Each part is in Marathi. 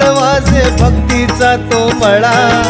वाजे भक्तीचा तो मळा.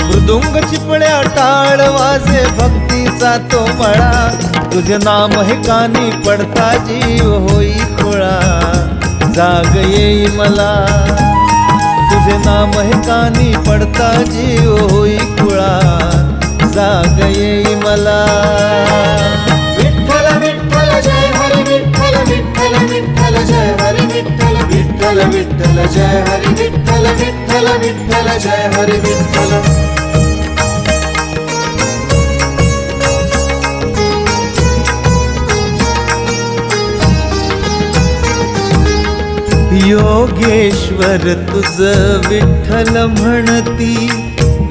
मृदुंग चिपळ्या टाळ वाजे भक्तीचा तो मळा. तुझे नाम हे कानी पडता जीव होई खोळा. जाग येई मला. तुझे नाम हे कानी पडता जीव होई खुळा. जाग येई मला. विठ्ठल जय हरी विठ्ठल विठ्ठल विठ्ठल जय हरी विठ्ठल. योगेश्वर तुझ विठ्ठल म्हणती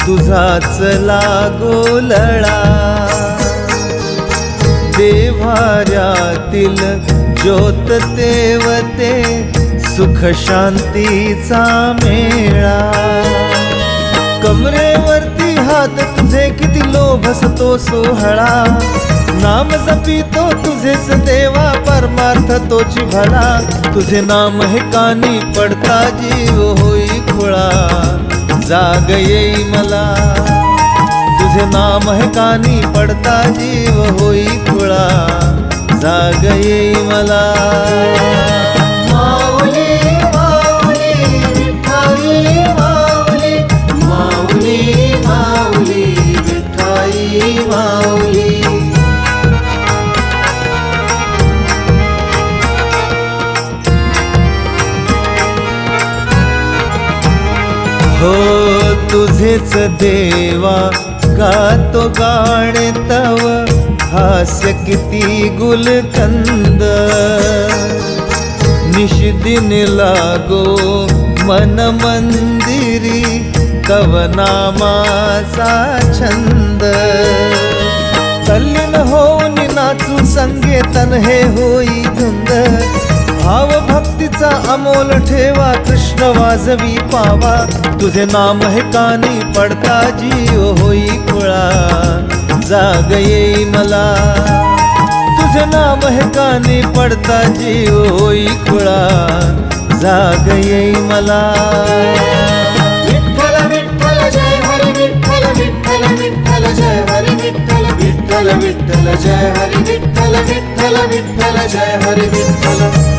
तुझाच लागो लळा. देव्हाऱ्यातील ज्योत देवते सुख शांतीचा मेळा. कमरेवरती हात तुझे किती लोभसतो सोहळा. नाम जपितो तुझेच देवा परमार्थ तोची भला. तुझे नाम हे कानी पडता जीव होई खुळा. जाग येई मला. तुझे नाम हे कानी पडता जीव होई खुळा. जाग येई मला. हो तुझेच देवा गातो गाणे तव? हास्य किती गुलकंद. निशिदिन लागो मन मंदिरी तव नामाचा छंद. तल्लीन होऊन नाचू संगेतन हे होई धुंद. भाव भक्तीचा अमोल ठेवा कृष्ण वाजवी पावा. तुझे नाम हे कानी पडता जीव होई कुळा. जाग येई मला. तुझे नाम हे कानी पडता जीव होई खुळा जाग येई मला. विठ्ठल विठ्ठल जय हरी विठ्ठल विठ्ठल विठ्ठल जय हरी विठ्ठल विठ्ठल विठ्ठल जय हरी विठ्ठल विठ्ठल विठ्ठल जय हरी विठ्ठल.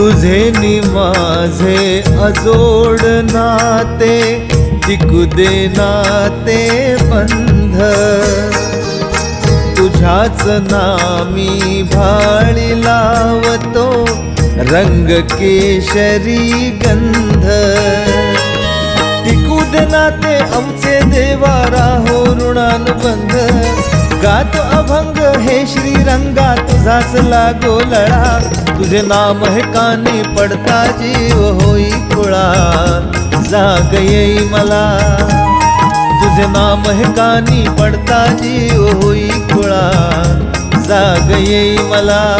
तुझे नि माझे अजोड नाते टिकू दे नाते बंध. तुझ्याच नामी भाळी लावतो रंग केशरी गंध. टिकू दे नाते आमचे देवा राहो ऋणानुबंध. गात अभंग हे श्रीरंगा तुझाच लागो लळा. तुझे नाम हे कानी पडता जीव होई कुळा. जाग येई मला. तुझे नाम हे कानी पडता जीव होई कुळा. जाग येई मला.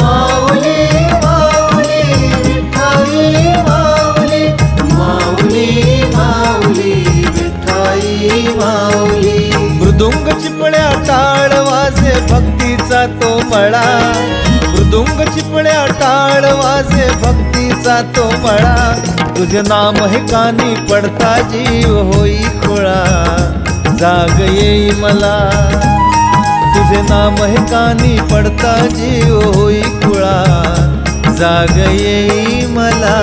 माऊली माऊली विठ्ठली माऊली. तो मळा. मृदुंग चिपण्या टाळ वाजे भक्तीचा तो मळा. तुझे नाम हे कानी पडता जीव होई खुळा. जाग येई मला. तुझे नाम हे कानी पडता जीव होई खुळा. जाग येई मला.